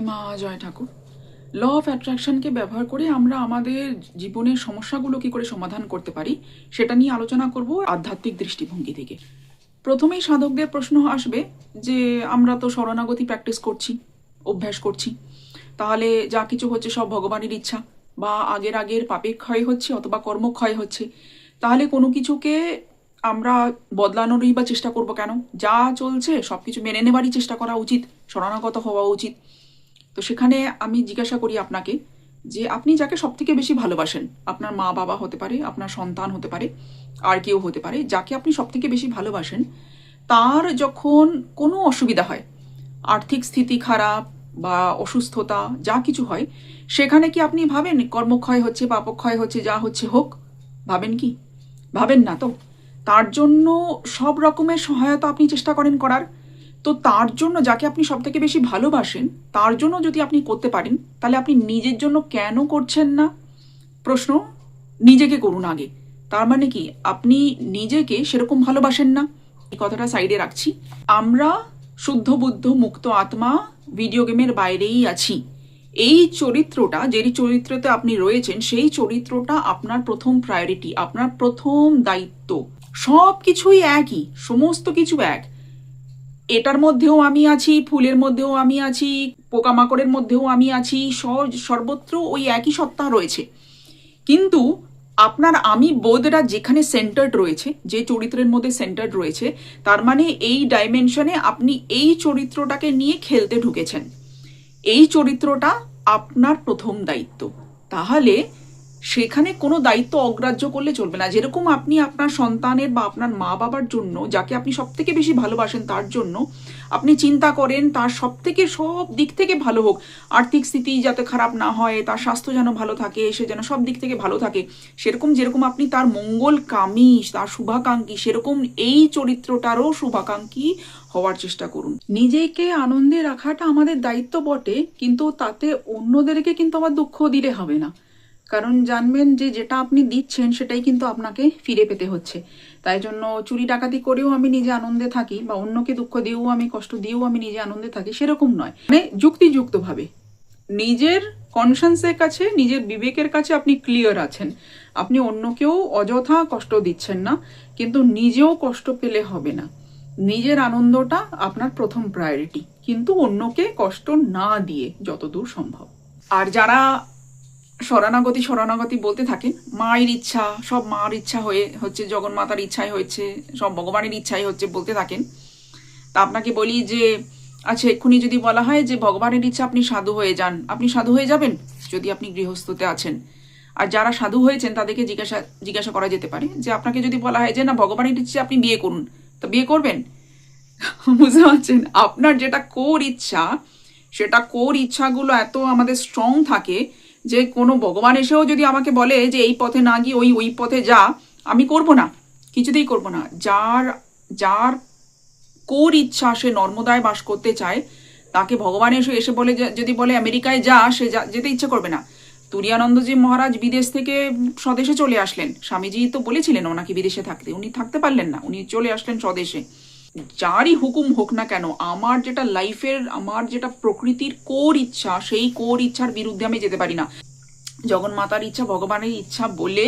জয় মা জয় ঠাকুর। Law of অ্যাট্রাকশনকে ব্যবহার করে আমরা আমাদের জীবনের সমস্যাগুলো কি করে সমাধান করতে পারি, সেটা নিয়ে আলোচনা করব আধ্যাত্মিক দৃষ্টিভঙ্গি থেকে। প্রথমেই সাধকদের প্রশ্ন আসবে যে, আমরা তো শরণাগতি প্র্যাকটিস করছি, অভ্যাস করছি। তাহলে যা কিছু হচ্ছে সব ভগবানের ইচ্ছা, বা আগের আগের পাপের ক্ষয় হচ্ছে অথবা কর্মক্ষয় হচ্ছে। তাহলে কোনো কিছুকে আমরা বদলানোরই বা চেষ্টা করব কেন? যা চলছে সব কিছু মেনে নেবারই চেষ্টা করা উচিত, শরণাগত হওয়া উচিত। তো সেখানে আমি জিজ্ঞাসা করি আপনাকে যে আপনি যাকে সব থেকে বেশি ভালোবাসেন, আপনার মা বাবা হতে পারে, আপনার সন্তান হতে পারে, আর কেউ হতে পারে, যাকে আপনি সব থেকে বেশি ভালোবাসেন, তার যখন কোনো অসুবিধা হয়, আর্থিক স্থিতি খারাপ বা অসুস্থতা, যা কিছু হয়, সেখানে কি আপনি ভাবেন কর্মক্ষয় হচ্ছে বা অপক্ষয় হচ্ছে, যা হচ্ছে হোক? ভাবেন কি? ভাবেন না তো? তার জন্য সব রকমের সহায়তা আপনি চেষ্টা করেন করার। তো তার জন্য যাকে আপনি সব থেকে বেশি ভালোবাসেন, তার জন্য যদি আপনি করতে পারেন, তাহলে আপনি নিজের জন্য কেন করছেন না? প্রশ্ন, নিজেকে করুন আগে। তার মানে কি? আপনি নিজেকে সেরকম ভালোবাসেন না। এই কথাটা সাইডে রাখছি। আমরা শুদ্ধ বুদ্ধ মুক্ত আত্মা ভিডিও গেমের বাইরেই আছি। এই চরিত্রটা, যেই চরিত্রতে আপনি রয়েছেন, সেই চরিত্রটা আপনার প্রথম প্রায়োরিটি আপনার প্রথম দায়িত্ব। সব কিছুই একই, সমস্ত কিছু এক। এটার মধ্যেও আমি আছি, ফুলের মধ্যেও আমি আছি, পোকামাকড়ের মধ্যেও আমি আছি, সর- সর্বত্র ওই একই সত্তা রয়েছে। কিন্তু আপনার আমি বোধটা যেখানে সেন্টার্ড রয়েছে, যে চরিত্রের মধ্যে সেন্টার্ড রয়েছে, তার মানে এই ডাইমেনশনে আপনি এই চরিত্রটাকে নিয়ে খেলতে ঢুকেছেন। এই চরিত্রটা আপনার প্রথম দায়িত্ব। তাহলে সেখানে কোনো দায়িত্ব অগ্রাহ্য করলে চলবে না। যেরকম আপনি আপনার সন্তানের বা আপনার মা বাবার জন্য, যাকে আপনি সব থেকে বেশি ভালোবাসেন তার জন্য, আপনি চিন্তা করেন তার সব থেকে সব দিক থেকে ভালো হোক। আর্থিক স্থিতি যাতে খারাপ না হয়, তার স্বাস্থ্য যেন ভালো থাকে, সে যেন সব দিক থেকে ভালো থাকে, সেরকম যেরকম আপনি তার মঙ্গল কামী তার শুভাকাঙ্ক্ষী, সেরকম এই চরিত্রটারও শুভাকাঙ্ক্ষী হওয়ার চেষ্টা করুন। নিজেকে আনন্দে রাখাটা আমাদের দায়িত্ব বটে, কিন্তু তাতে অন্যদেরকে কিন্তু আবার দুঃখ দিলে হবে না। কারণ জানবেন যে যেটা আপনি দিচ্ছেন সেটাই কিন্তু আপনাকে ফিরে পেতে হচ্ছে। তাই জন্য চুরি ডাকাতি করেও আমি নিজে আনন্দে থাকি বা অন্যকে দুঃখ দিয়েও আমি, কষ্ট দিয়েও আমি নিজে আনন্দে থাকি সেরকম নয়। মানে যুক্তিযুক্তভাবে। নিজের কনসান্সের কাছে, নিজের বিবেকের কাছে আপনি ক্লিয়ার আছেন। আপনি অন্যকেও অযথা কষ্ট দিচ্ছেন না, কিন্তু নিজেও কষ্ট পেলে হবে না। নিজের আনন্দটা আপনার প্রথম প্রায়োরিটি কিন্তু অন্যকে কষ্ট না দিয়ে যতদূর সম্ভব। আর যারা শরণাগতি শরণাগতি বলতে থাকেন মায়ের ইচ্ছা, সব মার ইচ্ছা হয়ে হচ্ছে জগন্মাতার ইচ্ছাই হয়েছে, সব ভগবানের ইচ্ছাই হচ্ছে বলতে থাকেন। তা আপনাকে বলি যে আচ্ছা এক্ষুনি যদি বলা হয় যে, ভগবানের ইচ্ছা আপনি সাধু হয়ে যান, আপনি সাধু হয়ে যাবেন? যদি আপনি গৃহস্থতে আছেন। আর যারা সাধু হয়েছেন, তাদেরকে জিজ্ঞাসা জিজ্ঞাসা করা যেতে পারে যে, আপনাকে যদি বলা হয় যে, না, ভগবানের ইচ্ছে আপনি বিয়ে করুন। তো বিয়ে করবেন? বুঝতে পারছেন? আপনার যেটা কোর ইচ্ছা, সেটা কোর ইচ্ছাগুলো এত আমাদের স্ট্রং থাকে যে কোনো ভগবান এসেও যদি আমাকে বলে যে এই পথে না গিয়ে ওই ওই পথে যা, আমি করব না, কিছুতেই করব না। যার যার কোর ইচ্ছা সে নর্মদায় বাস করতে চায়, তাকে ভগবান এসে এসে বলে যদি বলে আমেরিকায় যা, সে যেতে ইচ্ছে করবে না। তুরিয়ানন্দজি মহারাজ বিদেশ থেকে স্বদেশে চলে আসলেন। স্বামীজি তো বলেছিলেন ওনাকে বিদেশে থাকতে, উনি থাকতে পারলেন না, উনি চলে আসলেন স্বদেশে। যারই হুকুম হোক না কেন, আমার যেটা লাইফের আমার যেটা প্রকৃতির কোর ইচ্ছা, সেই কোর ইচ্ছার বিরুদ্ধে আমি যেতে পারি না। জগন মাতার ইচ্ছা, ভগবানের ইচ্ছা বলে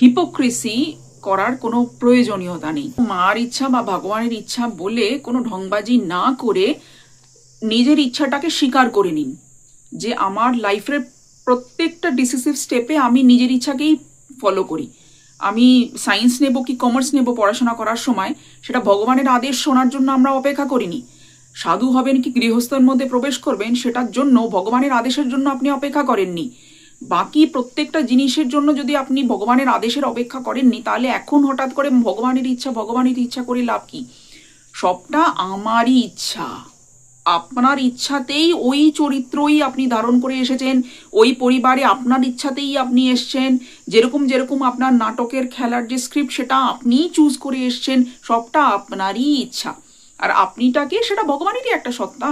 হিপোক্রেসি করার কোনো প্রয়োজনীয়তা নেই। মার ইচ্ছা বা ভগবানের ইচ্ছা বলে কোনো ঢংবাজি না করে নিজের ইচ্ছাটাকে স্বীকার করে নিন যে আমার লাইফের প্রত্যেকটা ডিসিসিভ স্টেপে আমি নিজের ইচ্ছাকেই ফলো করি। আমি সায়েন্স নেব কি কমার্স নেব পড়াশোনা করার সময়, সেটা ভগবানের আদেশ শোনার জন্য আমরা অপেক্ষা করিনি। সাধু হবেন কি গৃহস্থের মধ্যে প্রবেশ করবেন, সেটার জন্য ভগবানের আদেশের জন্য আপনি অপেক্ষা করেননি। বাকি প্রত্যেকটা জিনিসের জন্য যদি আপনি ভগবানের আদেশের অপেক্ষা করেননি, তাহলে এখন হঠাৎ করে ভগবানের ইচ্ছা ভগবানের ইচ্ছা করে লাভ কি? সবটা আমারই ইচ্ছা। আপনার ইচ্ছাতেই ওই চরিত্রই আপনি ধারণ করে এসেছেন, ওই পরিবারে আপনার ইচ্ছাতেই আপনি এসছেন, যেরকম যেরকম আপনার নাটকের খেলার যে স্ক্রিপ্ট সেটা আপনিই চুজ করে এসছেন, সবটা আপনারই ইচ্ছা। আর আপনিটাকে সেটা ভগবানেরই একটা সত্তা,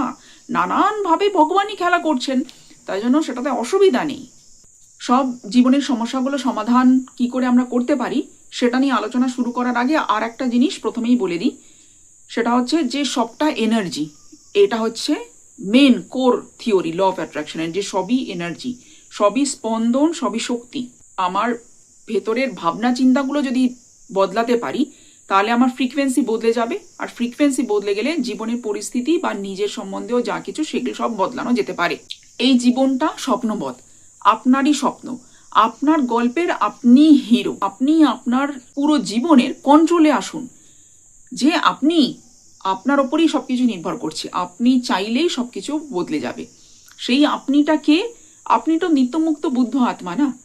নানানভাবে ভগবানই খেলা করছেন, তাই জন্য সেটাতে অসুবিধা নেই। সব জীবনের সমস্যাগুলো সমাধান কি করে আমরা করতে পারি, সেটা নিয়ে আলোচনা শুরু করার আগে আর একটা জিনিস প্রথমেই বলে দিই, সেটা হচ্ছে যে সবটা এনার্জি এটা হচ্ছে main core theory law of অ্যাট্রাকশনের যে সবই এনার্জি সবই স্পন্দন, সবই শক্তি, আমার ভেতরের ভাবনা চিন্তাগুলো যদি বদলাতে পারি, তাহলে আমার ফ্রিকোয়েন্সি বদলে যাবে। আর ফ্রিকোয়েন্সি বদলে গেলে জীবনের পরিস্থিতি বা নিজের সম্বন্ধেও যা কিছু, সেগুলো সব বদলানো যেতে পারে। এই জীবনটা স্বপ্নবধ, আপনারই স্বপ্ন। আপনার গল্পের আপনি হিরো আপনি আপনার পুরো জীবনের কন্ট্রোলে আসুন। যে আপনি আপনার ওপরেই সব কিছু নির্ভর করছে। আপনি চাইলেই সব কিছু বদলে যাবে। সেই আপনিটাকে, আপনি তো নিত্যমুক্ত বুদ্ধ আত্মা না?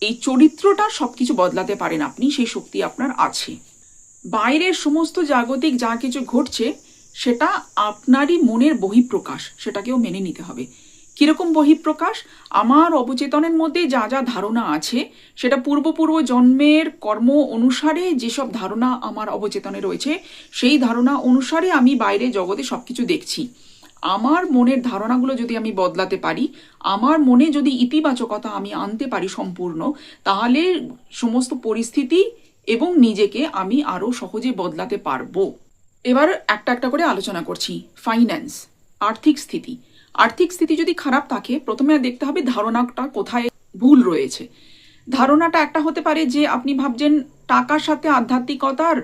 এই চরিত্রটা সব কিছু বদলাতে পারেন আপনি, সেই শক্তি আপনার আছে। বাইরের সমস্ত জাগতিক যা কিছু ঘটছে, সেটা আপনারই মনের বহিঃপ্রকাশ, সেটাকেও মেনে নিতে হবে। কীরকম বহিঃপ্রকাশ? আমার অবচেতনের মধ্যে যা যা ধারণা আছে, সেটা পূর্বপূর্ব জন্মের কর্ম অনুসারে যেসব ধারণা আমার অবচেতনে রয়েছে, সেই ধারণা অনুসারে আমি বাইরে জগতে সব কিছু দেখছি। আমার মনের ধারণাগুলো যদি আমি বদলাতে পারি, আমার মনে যদি ইতিবাচকতা আমি আনতে পারি সম্পূর্ণ, তাহলে সমস্ত পরিস্থিতি এবং নিজেকে আমি আরও সহজে বদলাতে পারব। এবার একটা একটা করে আলোচনা করছি। ফাইন্যান্স, আর্থিক স্থিতি। আর্থিক স্থিতি যদি খারাপ থাকে, প্রথমে দেখতে হবে ধারণাটা কোথায় ভুল রয়েছে। ধারণাটা একটা হতে পারে যে আপনি ভাবছেন টাকার সাথে আধ্যাত্মিকতার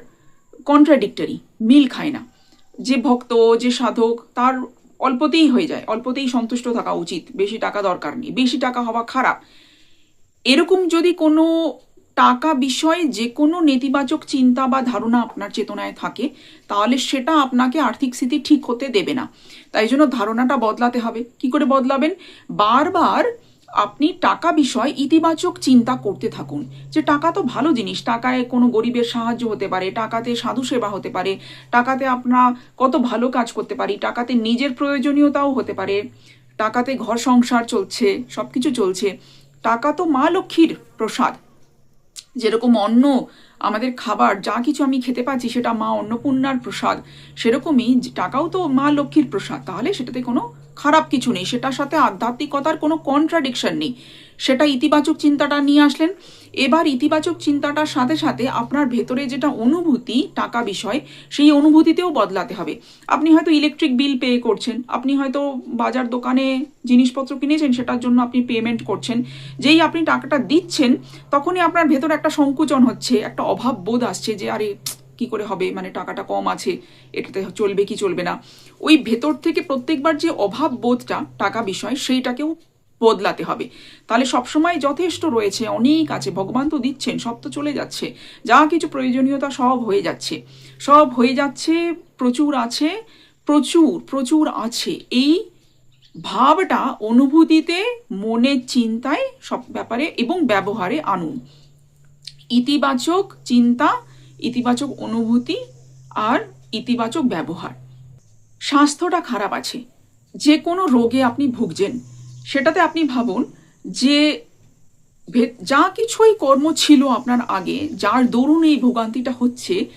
কন্ট্রাডিক্টরি মিল খায় না। যে ভক্ত, যে সাধক, তার অল্পতেই হয়ে যায়, অল্পতেই সন্তুষ্ট থাকা উচিত, বেশি টাকা দরকার নেই, বেশি টাকা হওয়া খারাপ। এরকম যদি কোনো টাকা বিষয়ে যে কোনো নেতিবাচক চিন্তা বা ধারণা আপনার চেতনায় থাকে, তাহলে সেটা আপনাকে আর্থিক স্থিতি ঠিক হতে দেবে না। তাই জন্য ধারণাটা বদলাতে হবে। কি করে বদলাবেন? বারবার আপনি টাকা বিষয় ইতিবাচক চিন্তা করতে থাকুন। যে টাকা তো ভালো জিনিস, টাকায় কোনো গরিবের সাহায্য হতে পারে, টাকাতে সাধু সেবা হতে পারে, টাকাতে আপনার কত ভালো কাজ করতে পারি, টাকাতে নিজের প্রয়োজনীয়তাও হতে পারে, টাকাতে ঘর সংসার চলছে সব কিছু চলছে। টাকা তো মা লক্ষ্মীর প্রসাদ। যেরকম অন্ন, আমাদের খাবার, যা কিছু আমি খেতে পাচ্ছি সেটা মা অন্নপূর্ণার প্রসাদ, সেরকমই টাকাও তো মা লক্ষ্মীর প্রসাদ, তাহলে সেটাতে কোনো খারাপ কিছু নেই, সেটার সাথে আধ্যাত্মিকতার কোনো কন্ট্রাডিকশন নেই। সেটা ইতিবাচক চিন্তাটা নিয়ে আসলেন। এবার ইতিবাচক চিন্তাটার সাথে সাথে আপনার ভেতরে যেটা অনুভূতি, টাকা বিষয়, সেই অনুভূতিতেও বদলাতে হবে। আপনি হয়তো ইলেকট্রিক বিল পে করছেন, আপনি হয়তো বাজার দোকানে জিনিসপত্র কিনেছেন, সেটার জন্য আপনি পেমেন্ট করছেন। যেই আপনি টাকাটা দিচ্ছেন, তখনই আপনার ভেতরে একটা সংকুচন হচ্ছে, একটা অভাব বোধ আসছে যে, আরে, কি করে হবে? মানে টাকাটা কম আছে, এটাতে চলবে কি চলবে না? ওই ভেতর থেকে প্রত্যেকবার যে অভাব বোধটা, টাকা বিষয়, সেইটাকেও বদলাতে হবে। তাহলে সবসময় যথেষ্ট রয়েছে, অনেক আছে। ভগবান তো দিচ্ছেন, সব তো চলে যাচ্ছে। যা কিছু প্রয়োজনীয়তা সব হয়ে যাচ্ছে। সব হয়ে যাচ্ছে, প্রচুর আছে, প্রচুর প্রচুর আছে। এই ভাবটা অনুভূতিতে, মনের চিন্তায় সব ব্যাপারে এবং ব্যবহারে আনুন। ইতিবাচক চিন্তা, ইতিবাচক অনুভূতি আর ইতিবাচক ব্যবহার। স্বাস্থ্যটা খারাপ আছে। যে কোনো রোগে আপনি ভুগছেন। সেটাতে আপনি ভাবুন যে যা কিছুই কর্ম ছিল আপনার আগে, যার দরুন এই ভোগান্তিটা হচ্ছে,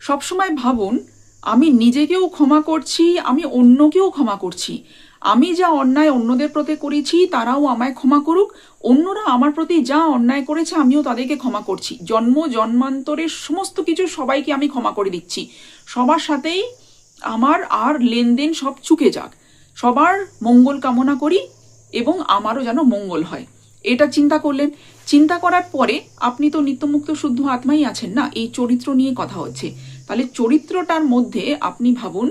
সবসময় ভাবুন, আমি নিজেকেও ক্ষমা করছি, আমি অন্যকেও ক্ষমা করছি। আমি যা অন্যায় অন্যদের প্রতি করেছি, তারাও আমায় ক্ষমা করুক, অন্যরা আমার প্রতি যা অন্যায় করেছে, আমিও তাদেরকে ক্ষমা করছি। জন্ম জন্মান্তরের সমস্ত কিছু সবাইকে আমি ক্ষমা করে দিচ্ছি। সবার সাথেই আমার আর লেনদেন সব চুকে যাক। সবার মঙ্গল কামনা করি এবং আমারও যেন মঙ্গল হয়। এটা চিন্তা করলেন। চিন্তা করার পরে আপনি তো নিত্যমুক্ত শুদ্ধ আত্মাই আছেন না? এই চরিত্র নিয়ে কথা হচ্ছে। তাহলে চরিত্রটার মধ্যে আপনি ভাবুন,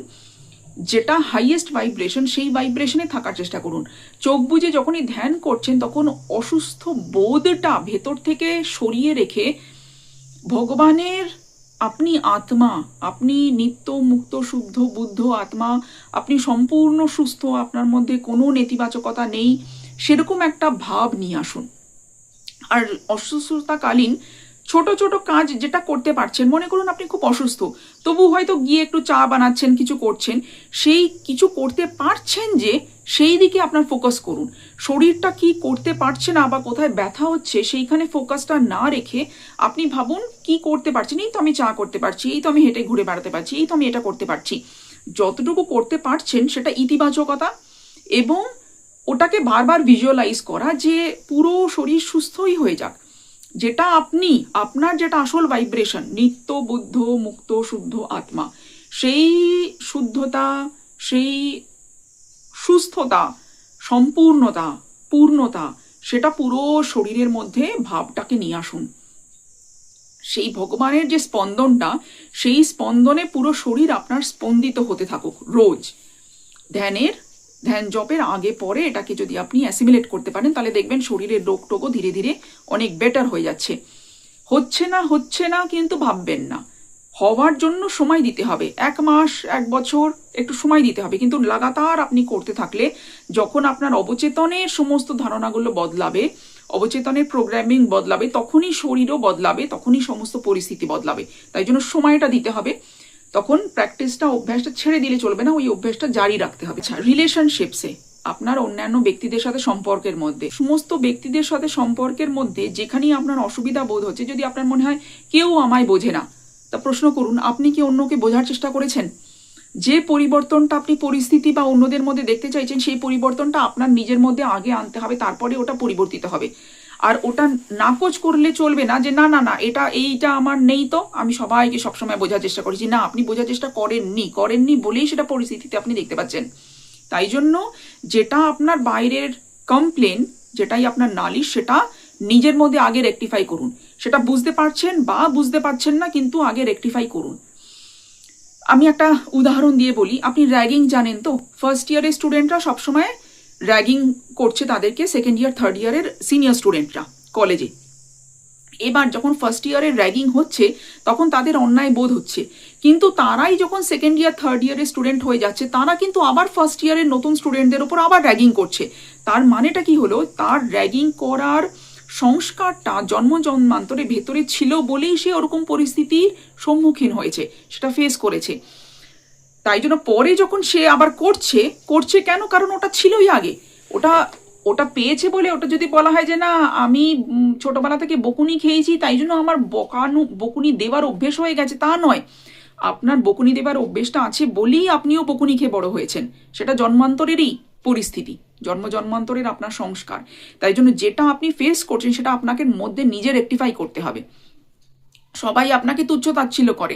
যেটা হাইয়েস্ট ভাইব্রেশন সেই ভাইব্রেশনে থাকার চেষ্টা করুন। চোখ বুজে যখনই ধ্যান করছেন, তখন অসুস্থ বোধটা ভেতর থেকে সরিয়ে রেখে ভগবানের আপনি আত্মা, আপনি নিত্য মুক্ত, শুদ্ধ, বুদ্ধ আত্মা, আপনি সম্পূর্ণ সুস্থ, আপনার মধ্যে কোনো নেতিবাচকতা নেই, সেরকম একটা ভাব নিয়ে আসুন। আর অসুস্থতাকালীন ছোট ছোট কাজ যেটা করতে পারছেন, মনে করুন আপনি খুব অসুস্থ, তবু হয়তো গিয়ে একটু চা বানাচ্ছেন, কিছু করছেন, সেই কিছু করতে পারছেন যে সেই দিকে আপনার ফোকাস করুন। শরীরটা কি করতে পারছে না বা কোথায় ব্যথা হচ্ছে, সেইখানে ফোকাসটা না রেখে আপনি ভাবুন কি করতে পারছেন এই তো আমি চা করতে পারছি, এই তো আমি হেঁটে ঘুরে বেড়াতে পারছি, এই তো আমি এটা করতে পারছি। যতটুকু করতে পারছেন সেটা ইতিবাচকতা এবং ওটাকে বারবার ভিজুয়ালাইজ করা যে পুরো শরীর সুস্থই হয়ে যাক। যেটা আপনি, আপনার যেটা আসল ভাইব্রেশন নিত্য বুদ্ধ, মুক্ত, শুদ্ধ আত্মা, সেই শুদ্ধতা, সেই সুস্থতা, সম্পূর্ণতা, পূর্ণতা, সেটা পুরো শরীরের মধ্যে ভাবটাকে নিয়ে আসুন। সেই ভগবানের যে স্পন্দনটা, সেই স্পন্দনে পুরো শরীর আপনার স্পন্দিত হতে থাকুক রোজ। ধ্যানের ধ্যান জপের আগে পরে এটাকে যদি আপনি অ্যাসিমিলেট করতে পারেন, তাহলে দেখবেন শরীরের রোগ টোগও ধীরে ধীরে অনেক বেটার হয়ে যাচ্ছে। হচ্ছে না হচ্ছে না কিন্তু ভাববেন না। হওয়ার জন্য সময় দিতে হবে। এক মাস, এক বছর, একটু সময় দিতে হবে। কিন্তু লাগাতার আপনি করতে থাকলে যখন আপনার অবচেতনের সমস্ত ধারণাগুলো বদলাবে অবচেতনের প্রোগ্রামিং বদলাবে, তখনই শরীরও বদলাবে, তখনই সমস্ত পরিস্থিতি বদলাবে। তাই জন্য সময়টা দিতে হবে। তখন প্র্যাকটিসটা অভ্যাসটা ছেড়ে দিলে চলবে না, ওই অভ্যাসটা জারি রাখতে হবে। আচ্ছা রিলেশনশিপসে আপনার অন্যান্য ব্যক্তিদের সাথে সম্পর্কের মধ্যে, সমস্ত ব্যক্তিদের সাথে সম্পর্কের মধ্যে যেখানেই আপনার অসুবিধা বোধ হচ্ছে, যদি আপনার মনে হয় কেউ আমায় বোঝে না, তা প্রশ্ন করুন, আপনি কি অন্যকে বোঝার চেষ্টা করেছেন? যে পরিবর্তনটা আপনি পরিস্থিতি বা অন্যদের মধ্যে দেখতে চাইছেন, সেই পরিবর্তনটা আপনার নিজের মধ্যে আগে আনতে হবে, তারপরে ওটা পরিবর্তিত হবে। আর ওটা নাকচ করলে চলবে না যে, না না না, এটা, এইটা আমার নেই তো। আমি সবাইকে সবসময় বোঝার চেষ্টা করেছি না, আপনি বোঝার চেষ্টা করেননি করেননি বলেই সেটা পরিস্থিতিতে আপনি দেখতে পাচ্ছেন। তাই জন্য যেটা আপনার বাইরের কমপ্লেন যেটাই আপনার নালিশ, সেটা নিজের মধ্যে আগে রেকটিফাই করুন। সেটা বুঝতে পারছেন বা বুঝতে পারছেন না, কিন্তু আগে রেকটিফাই করুন। আমি একটা উদাহরণ দিয়ে বলি। আপনি র্যাগিং জানেন তো? ফার্স্ট ইয়ারের স্টুডেন্টরা সবসময় র্যাগিং করছে তাদেরকে সেকেন্ড ইয়ার থার্ড ইয়ারের সিনিয়র স্টুডেন্টরা কলেজে এবার যখন ফার্স্ট ইয়ারের র্যাগিং হচ্ছে, তখন তাদের অন্যায় বোধ হচ্ছে। কিন্তু তারাই যখন সেকেন্ড ইয়ার থার্ড ইয়ারের স্টুডেন্ট হয়ে যাচ্ছে, তারা কিন্তু আবার ফার্স্ট ইয়ারের নতুন স্টুডেন্টদের উপর আবার র্যাগিং করছে। তার মানেটা কি হলো? তার র্যাগিং করার সংস্কারটা জন্ম জন্মান্তরে ভেতরে ছিল বলেই সে ওরকম পরিস্থিতির সম্মুখীন হয়েছে, সেটা ফেস করেছে। তাই জন্য পরে যখন সে আবার করছে করছে কেন? কারণ ওটা ছিলই আগে। ওটা ওটা পেয়েছে বলে ওটা যদি বলা হয় যে, না, আমি ছোটবেলা থেকে বকুনি খেয়েছি, তাই জন্য আমার বকানু, বকুনি দেওয়ার অভ্যেস হয়ে গেছে, তা নয়। আপনার বকুনি দেওয়ার অভ্যেসটা আছে বলেই আপনিও বকুনি খেয়ে বড় হয়েছেন। সেটা জন্মান্তরেরই পরিস্থিতি। জন্ম জন্মান্তরের আপনার সংস্কার। তাই জন্য যেটা আপনি ফেস করছেন, সেটা আপনাকে মধ্যে নিজে রেকটিফাই করতে হবে। সবাই আপনাকে তুচ্ছ তাচ্ছিল্য করে।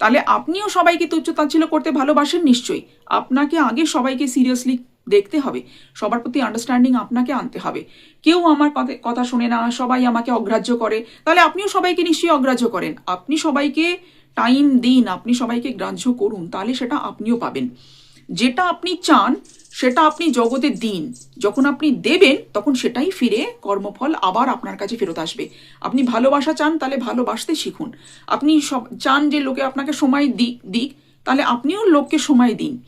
তাহলে আপনিও সবাইকে তুচ্ছ তাচ্ছিল্য করতে ভালোবাসেন নিশ্চয়ই। আপনাকে আগে সবাইকে সিরিয়াসলি দেখতে হবে। সবার প্রতি আন্ডারস্ট্যান্ডিং আপনাকে আনতে হবে। কেউ আমার কথা শোনে না, সবাই আমাকে অগ্রাহ্য করে, তাহলে আপনিও সবাইকে নিশ্চয়ই অগ্রাহ্য করেন। আপনি সবাইকে টাইম দিন, আপনি সবাইকে গ্রাহ্য করুন, তাহলে সেটা আপনিও পাবেন। যেটা আপনি চান, সেটা আপনি জগতে দিন। যখন আপনি দেবেন, তখন সেটাই ফিরে কর্মফল আবার আপনার কাছে ফেরত আসবে। আপনি ভালোবাসা চান, তাহলে ভালোবাসতে শিখুন। আপনি সব চান যে লোকে আপনাকে সময় দিক দিক, তাহলে আপনিও লোককে সময় দিন।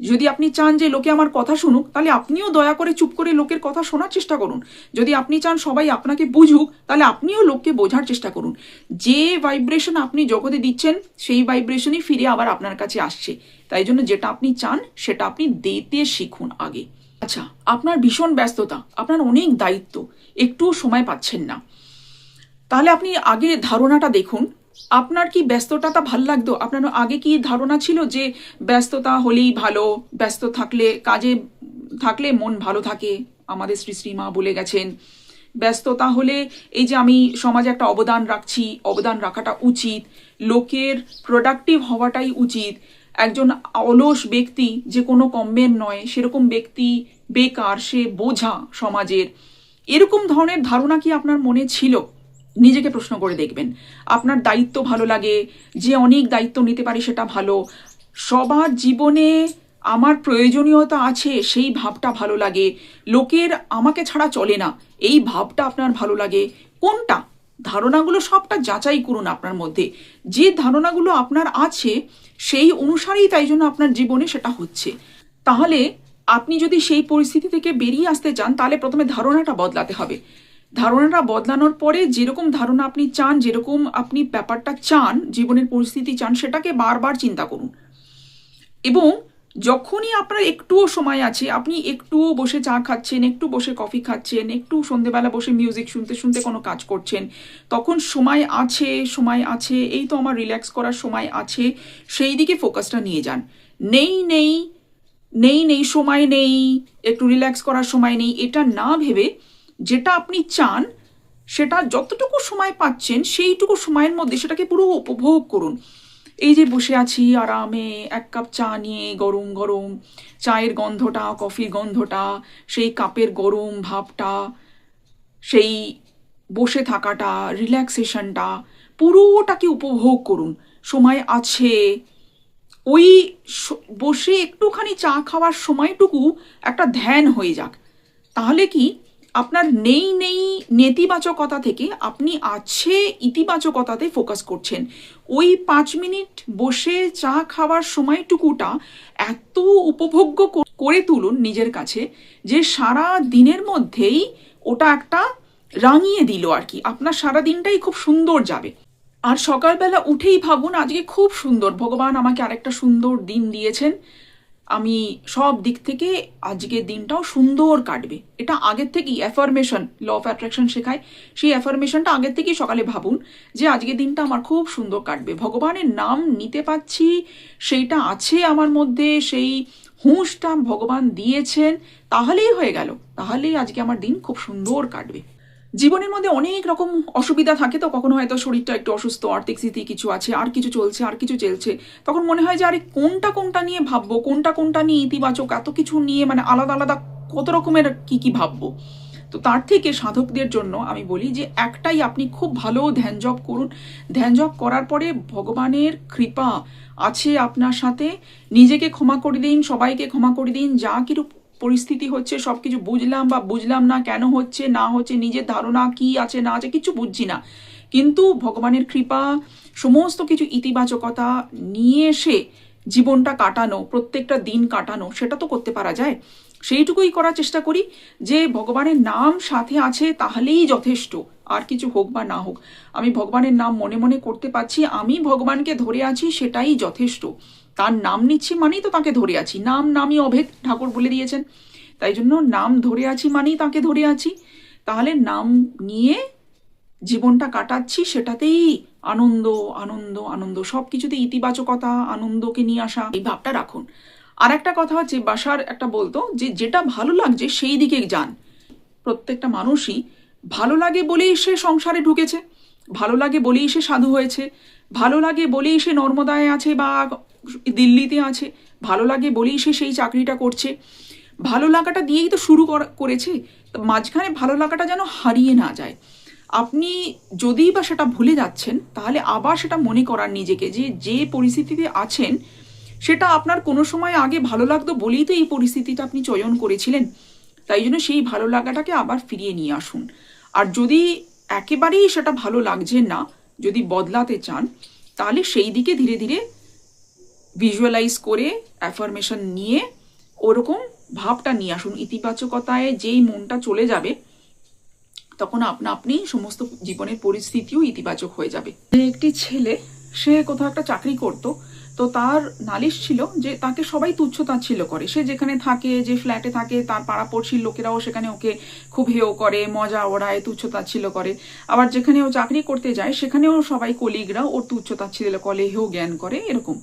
যদি আপনি চান যে লোকে আমার কথা শুনুক, তাহলে আপনিও দয়া করে চুপ করে লোকের কথা শোনার চেষ্টা করুন। যদি আপনি চান সবাই আপনাকে বুঝুক, তাহলে আপনিও লোককে বোঝার চেষ্টা করুন। যে ভাইব্রেশন আপনি জগতে দিচ্ছেন, সেই ভাইব্রেশনই ফিরে আবার আপনার কাছে আসছে। তাই জন্য যেটা আপনি চান, সেটা আপনি দিতে শিখুন আগে। আচ্ছা আপনার ভীষণ ব্যস্ততা, আপনার অনেক দায়িত্ব, একটুও সময় পাচ্ছেন না। তাহলে আপনি আগে ধারণাটা দেখুন আপনার কি ব্যস্ততাটা ভালো লাগতো? আপনার আগে কি ধারণা ছিল যে ব্যস্ততা হলেই ভালো, ব্যস্ত থাকলে, কাজে থাকলে মন ভালো থাকে? আমাদের শ্রী শ্রীমা বলে গেছেন, ব্যস্ততা হলে এই যে আমি সমাজে একটা অবদান রাখছি, অবদান রাখাটা উচিত, লোকের প্রোডাক্টিভ হওয়াটাই উচিত। একজন অলস ব্যক্তি যে কোনো কম্বের নয়, সেরকম ব্যক্তি বেকার, সে বোঝা সমাজের। এরকম ধরনের ধারণা কি আপনার মনে ছিল? নিজেকে প্রশ্ন করে দেখবেন। আপনার দায়িত্ব ভালো লাগে, যে অনেক দায়িত্ব নিতে পারি সেটা ভালো। সবার জীবনে আমার প্রয়োজনীয়তা আছে, সেই ভাবটা ভালো লাগে। লোকের আমাকে ছাড়া চলে না, এই ভাবটা আপনার ভালো লাগে। কোনটা? ধারণাগুলো সবটা যাচাই করুন আপনার মধ্যে। যে ধারণাগুলো আপনার আছে, সেই অনুসারেই তাই জন্য আপনার জীবনে সেটা হচ্ছে। তাহলে আপনি যদি সেই পরিস্থিতি থেকে বেরিয়ে আসতে চান, তাহলে প্রথমে ধারণাটা বদলাতে হবে। ধারণাটা বদলানোর পরে যেরকম ধারণা আপনি চান, যেরকম আপনি ব্যাপারটা চান, জীবনের পরিস্থিতি চান, সেটাকে বারবার চিন্তা করুন। এবং যখনই আপনার একটুও সময় আছে, আপনি একটুও বসে চা খাচ্ছেন, একটু বসে কফি খাচ্ছেন, একটু সন্ধেবেলা বসে মিউজিক শুনতে শুনতে কোনো কাজ করছেন, তখন সময় আছে সময় আছে, এই তো আমার রিল্যাক্স করার সময় আছে, সেই দিকে ফোকাসটা নিয়ে যান। নেই নেই নেই নেই, সময় নেই, একটু রিল্যাক্স করার সময় নেই, এটা না ভেবে যেটা আপনি চান, সেটা যতটুকু সময় পাচ্ছেন, সেইটুকু সময়ের মধ্যে সেটাকে পুরো উপভোগ করুন। এই যে বসে আছি আরামে, এক কাপ চা নিয়ে গরম গরম, চায়ের গন্ধটা, কফির গন্ধটা, সেই কাপের গরম ভাবটা, সেই বসে থাকাটা, রিল্যাক্সেশনটা পুরোটাকে উপভোগ করুন। সময় আছে। ওই বসে একটুখানি চা খাওয়ার সময়টুকু একটা ধ্যান হয়ে যাক। তাহলে কি আপনার নেই নেই, নেতিবাচকতা থেকে আপনি আছে ইতিবাচকতাতে ফোকাস করছেন। ওই পাঁচ মিনিট বসে চা খাওয়ার সময়টুকুটা এত উপভোগ্য করে তুলুন নিজের কাছে যে সারা দিনের মধ্যেই ওটা একটা রাঙিয়ে দিল আর কি। আপনার সারা দিনটাই খুব সুন্দর যাবে। আর সকালবেলা উঠেই ভাবুন, আজকে খুব সুন্দর। ভগবান আমাকে আরেকটা সুন্দর দিন দিয়েছেন। আমি সব দিক থেকে আজকের দিনটাও সুন্দর কাটবে। এটা আগের থেকেই অ্যাফার্মেশন ল অফ অ্যাট্রাকশন শেখায়। সেই অ্যাফার্মেশনটা আগের থেকেই সকালে ভাবুন যে আজকের দিনটা আমার খুব সুন্দর কাটবে। ভগবানের নাম নিতে পাচ্ছি সেইটা আছে আমার মধ্যে, সেই হুঁশটা ভগবান দিয়েছেন, তাহলেই হয়ে গেল। তাহলেই আজকে আমার দিন খুব সুন্দর কাটবে। জীবনের মধ্যে অনেক রকম অসুবিধা থাকে তো, কখনো হয়তো শরীরটা একটু অসুস্থ, আর্থিক স্থিতি কিছু আছে, আর কিছু চলছে, আর কিছু চলছে। তখন মনে হয় যে, আরে, কোনটা কোনটা নিয়ে ভাববো, কোনটা কোনটা নিয়ে ইতিবাচক, এত কিছু নিয়ে মানে আলাদা আলাদা কত রকমের কি কি ভাববো। তো তার থেকে সাধকদের জন্য আমি বলি যে, একটাই আপনি খুব ভালো ধ্যান জপ করুন। ধ্যান জপ করার পরে ভগবানের কৃপা আছে আপনার সাথে। নিজেকে ক্ষমা করে দিন, সবাইকে ক্ষমা করে দিন, যা কিছু পরিস্থিতি হচ্ছে সব কিছু বুঝলাম বা বুঝলাম না কেন হচ্ছে, না হচ্ছে, নিজের ধারণা কি আছে, না আছে, কিছু বুঝছি না। কিন্তু ভগবানের কৃপা, সমস্ত কিছু ইতিবাচকতা নিয়ে এসে জীবনটা কাটানো, প্রত্যেকটা দিন কাটানো, সেটা তো করতে পারা যায়। সেইটুকুই করার চেষ্টা করি যে ভগবানের নাম সাথে আছে, তাহলেই যথেষ্ট, আর কিছু হোক বা না হোক। আমি ভগবানের নাম মনে মনে করতে পারছি, আমি ভগবানকে ধরে আছি, সেটাই যথেষ্ট। তার নাম নিচ্ছি মানেই তো তাকে ধরে আছি। নাম নামই অভেদ, ঠাকুর বলে দিয়েছেন। তাই জন্য নাম ধরে আছি মানেই তাকে ধরে আছি। তাহলে নাম নিয়ে জীবনটা কাটাচ্ছি সেটাতেই আনন্দ আনন্দ আনন্দ সব কিছুতে ইতিবাচকতা, আনন্দকে নিয়ে আসা, এই ভাবটা রাখুন। আর একটা কথা হচ্ছে বাসার একটা বলতো যে যেটা ভালো লাগছে সেই দিকে যান। প্রত্যেকটা মানুষই ভালো লাগে বলেই সে সংসারে ঢুকেছে। ভালো লাগে বলেই সে সাধু হয়েছে, ভালো লাগে বলেই সে নর্মদায় আছে বা দিল্লিতে আছে, ভালো লাগে বলেই সে সেই চাকরিটা করছে। ভালো লাগাটা দিয়েই তো শুরু করা- করেছে, মাঝখানে ভালো লাগাটা যেন হারিয়ে না যায়। আপনি যদিই বা সেটা ভুলে যাচ্ছেন, তাহলে আবার সেটা মনে করার নিজেকে যে যে পরিস্থিতিতে আছেন, সেটা আপনার কোনো সময় আগে ভালো লাগতো বলেই তো এই পরিস্থিতিটা আপনি চয়ন করেছিলেন। তাই জন্য সেই ভালো লাগাটাকে আবার ফিরিয়ে নিয়ে আসুন। আর যদি একেবারেই সেটা ভালো লাগছে না, যদি বদলাতে চান, তাহলে সেই দিকে ধীরে ধীরে ভিজুয়ালাইজ করে অ্যাফার্মেশন নিয়ে ওরকম ভাবটা নিয়ে আসুন। ইতিবাচকতায় যেই মনটা চলে যাবে, তখন আপনা আপনি সমস্ত জীবনের পরিস্থিতিও ইতিবাচক হয়ে যাবে। একটি ছেলে, সে কোথাও একটা চাকরি করত তো তার নালিশ ছিল যে তাকে সবাই তুচ্ছ তাচ্ছিল্য করে। সে যেখানে থাকে, যে ফ্ল্যাটে থাকে, তার পাড়াপড়শির লোকেরাও সেখানে ওকে খুব হেও করে, মজা ওড়ায় তুচ্ছ তাচ্ছিল্য করে। আবার যেখানে ও চাকরি করতে যায়, সেখানেও সবাই কলিগরা ওর তুচ্ছ তাচ্ছিল্য করে হেও জ্ঞান করে, এরকম।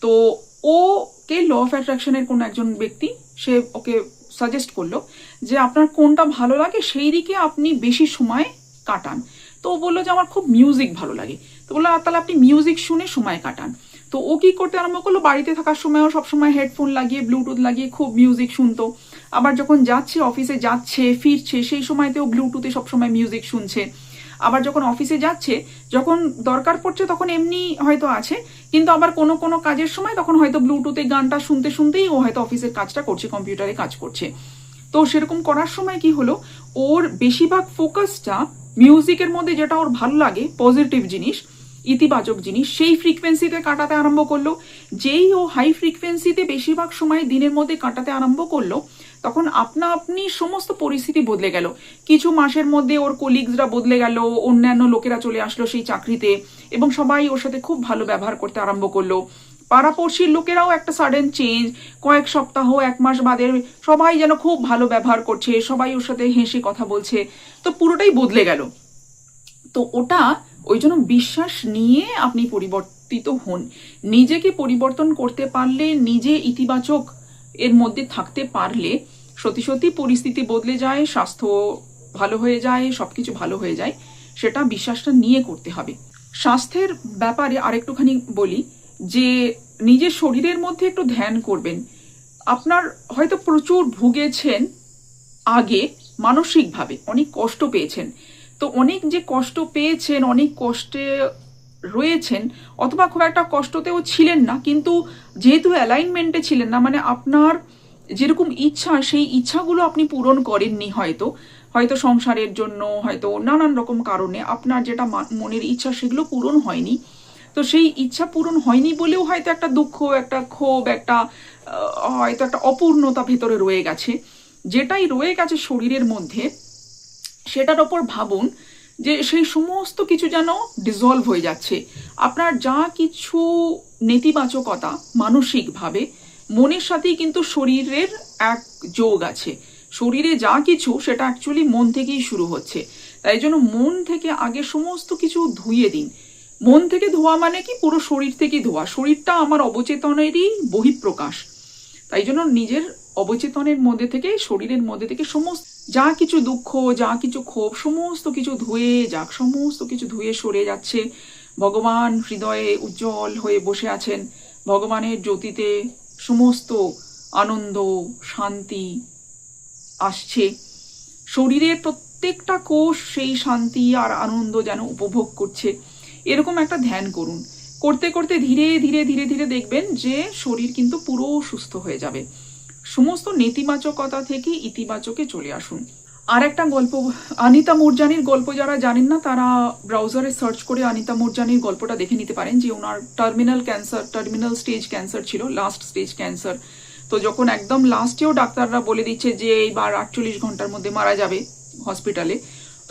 তো ওকে ল অফ অ্যাট্রাকশনের কোনো একজন ব্যক্তি, সে ওকে সাজেস্ট করল যে আপনার কোনটা ভালো লাগে, সেই দিকে আপনি বেশি সময় কাটান। তো ও বলল যে আমার খুব মিউজিক ভালো লাগে। তো বলল, "আর তাহলে আপনি মিউজিক শুনে সময় কাটান। তো ও কি করতে আরম্ভ করল? বাড়িতে থাকার সময়ও সবসময় হেডফোন লাগিয়ে ব্লুটুথ লাগিয়ে খুব মিউজিক শুনতো। আবার যখন যাচ্ছে অফিসে যাচ্ছে, ফিরছে, সেই সময়তেও ব্লুটুথে সবসময় মিউজিক শুনছে। আবার যখন অফিসে যাচ্ছে, যখন দরকার পড়ছে তখন এমনি হয়তো আছে, কিন্তু আবার কোনো কোনো কাজের সময় তখন হয়তো ব্লুটুথে গানটা শুনতে শুনতেই ও হয়তো অফিসের কাজটা করছে কম্পিউটারে কাজ করছে। তো সেরকম করার সময় কি হলো? ওর বেশিরভাগ ফোকাসটা মিউজিকের মধ্যে যেটা ওর ভালো লাগে পজিটিভ জিনিস ইতিবাচক জিনিস। সেই ফ্রিকোয়েন্সিতে কাটাতে আরম্ভ করল। যেই ও হাই ফ্রিকোয়েন্সিতে বেশিরভাগ সময় দিনের মধ্যে কাটাতে আরম্ভ করল, তখন আপনা আপনি সমস্ত পরিস্থিতি বদলে গেল। কিছু মাসের মধ্যে ওর কলিগসরা বদলে গেল, অন্যান্য লোকেরা চলে আসলো সেই চাকরিতে, এবং সবাই ওর সাথে খুব ভালো ব্যবহার করতে আরম্ভ করল। পাড়াপড়শির লোকেরাও একটা সাডেন চেঞ্জ কয়েক সপ্তাহ, এক মাস বাদে সবাই যেন খুব ভালো ব্যবহার করছে, সবাই ওর সাথে হেসে কথা বলছে। তো পুরোটাই বদলে গেল। তো ওটা ওই জন্য বিশ্বাস নিয়ে আপনি পরিবর্তিত হন। নিজেকে পরিবর্তন করতে পারলে, নিজে ইতিবাচক এর মধ্যে থাকতে পারলে সত্যি সত্যি পরিস্থিতি বদলে যায়, স্বাস্থ্য ভালো হয়ে যায় সব কিছু ভালো হয়ে যায়, সেটা বিশ্বাসটা নিয়ে করতে হবে। স্বাস্থ্যের ব্যাপারে আরেকটুখানি বলি, যে নিজের শরীরের মধ্যে একটু ধ্যান করবেন। আপনার হয়তো প্রচুর ভুগেছেন আগে মানসিকভাবে, অনেক কষ্ট পেয়েছেন। তো অনেক যে কষ্ট পেয়েছেন, অনেক কষ্টে রয়েছেন, অথবা খুব একটা কষ্টতেও ছিলেন না, কিন্তু যেহেতু অ্যালাইনমেন্টে ছিলেন না মানে আপনার যেরকম ইচ্ছা, সেই ইচ্ছাগুলো আপনি পূরণ করেননি হয়তো হয়তো সংসারের জন্য, হয়তো নানান রকম কারণে আপনার যেটা মনের ইচ্ছা সেগুলো পূরণ হয়নি। তো সেই ইচ্ছা পূরণ হয়নি বলেও হয়তো একটা দুঃখ, একটা ক্ষোভ, একটা হয়তো একটা অপূর্ণতা ভেতরে রয়ে গেছে। যেটাই রয়ে গেছে শরীরের মধ্যে সেটার ওপর ভাবুন যে সেই সমস্ত কিছু যেন ডিজলভ হয়ে যাচ্ছে। আপনার যা কিছু নেতিবাচকতা মানসিকভাবে, মনের সাথেই কিন্তু শরীরের এক যোগ আছে। শরীরে যা কিছু, সেটা অ্যাকচুয়ালি মন থেকেই শুরু হচ্ছে। তাই জন্য মন থেকে আগে সমস্ত কিছু ধুইয়ে দিন। মন থেকে ধোয়া মানে কি? পুরো শরীর থেকেই ধোয়া। শরীরটা আমার অবচেতনেরই বহিঃপ্রকাশ। তাই জন্য নিজের অবচেতনের মধ্যে থেকে, শরীরের মধ্যে থেকে সমস্ত, যা কিছু দুঃখ, যা কিছু ক্ষোভ, সমস্ত কিছু ধুয়ে যাক, সমস্ত কিছু ধুয়ে সরে যাচ্ছে। ভগবান হৃদয়ে উজ্জ্বল হয়ে বসে আছেন। ভগবানের জ্যোতিতে সমস্ত আনন্দ, শান্তি আসছে। শরীরের প্রত্যেকটা কোষ সেই শান্তি আর আনন্দ যেন উপভোগ করছে। এরকম একটা ধ্যান করুন। করতে করতে ধীরে ধীরে ধীরে ধীরে দেখবেন যে শরীর কিন্তু পুরো সুস্থ হয়ে যাবে। সমস্ত নেতিবাচকতা থেকে ইতিবাচকে চলে আসুন। আর একটা গল্প, আনিতা মুরজানির গল্প যারা জানেন না, তারা ব্রাউজারে সার্চ করে আনিতা মুরজানির গল্পটা দেখে নিতে পারেন যে ওনার terminal cancer terminal stage cancer ছিল লাস্ট স্টেজ ক্যান্সার তো যখন একদম লাস্টেও ডাক্তাররা বলে দিচ্ছে যে এইবার আটচল্লিশ ঘণ্টার মধ্যে মারা যাবে হসপিটালে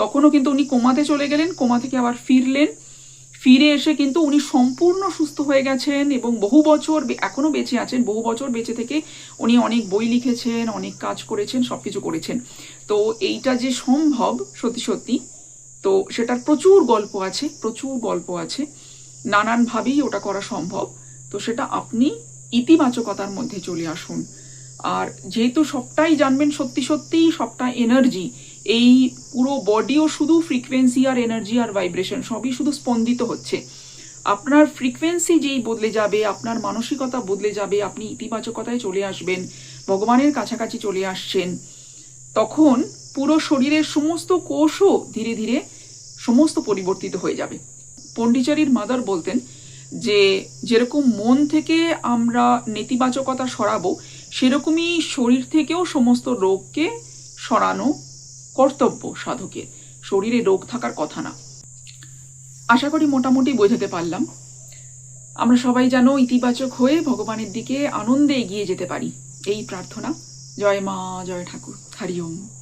তখনও কিন্তু উনি কোমাতে চলে গেলেন, কোমা থেকে আবার ফিরলেন। ফিরে এসে কিন্তু উনি সম্পূর্ণ সুস্থ হয়ে গেছেন এবং বহু বছর এখনও বেঁচে আছেন। বহু বছর বেঁচে থেকে উনি অনেক বই লিখেছেন, অনেক কাজ করেছেন, সবকিছু করেছেন। তো এইটা যে সম্ভব, সত্যি সত্যি, তো সেটার প্রচুর গল্প আছে, প্রচুর গল্প আছে। নানানভাবেই ওটা করা সম্ভব। তো সেটা আপনি ইতিবাচকতার মধ্যে চলে আসুন। আর যেহেতু সবটাই জানবেন সত্যি সত্যিই, সবটা এনার্জি এই পুরো বডিও শুধু ফ্রিকোয়েন্সি আর এনার্জি আর ভাইব্রেশন সবই শুধু স্পন্দিত হচ্ছে। আপনার ফ্রিকোয়েন্সি যেই বদলে যাবে, আপনার মানসিকতা বদলে যাবে, আপনি ইতিবাচকতায় চলে আসবেন, ভগবানের কাছাকাছি চলে আসছেন, তখন পুরো শরীরের সমস্ত কোষও ধীরে ধীরে সমস্ত পরিবর্তিত হয়ে যাবে। পন্ডিচারির মাদার বলতেন যে, যেরকম মন থেকে আমরা নেতিবাচকতা সরাবো, সেরকমই শরীর থেকেও সমস্ত রোগকে সরানো কর্তব্য সাধকের। শরীরে রোগ থাকার কথা না। আশা করি মোটামুটি বোঝাতে পারলাম। আমরা সবাই যেন ইতিবাচক হয়ে ভগবানের দিকে আনন্দে এগিয়ে যেতে পারি। এই প্রার্থনা। জয় মা, জয় ঠাকুর। হরি ওম।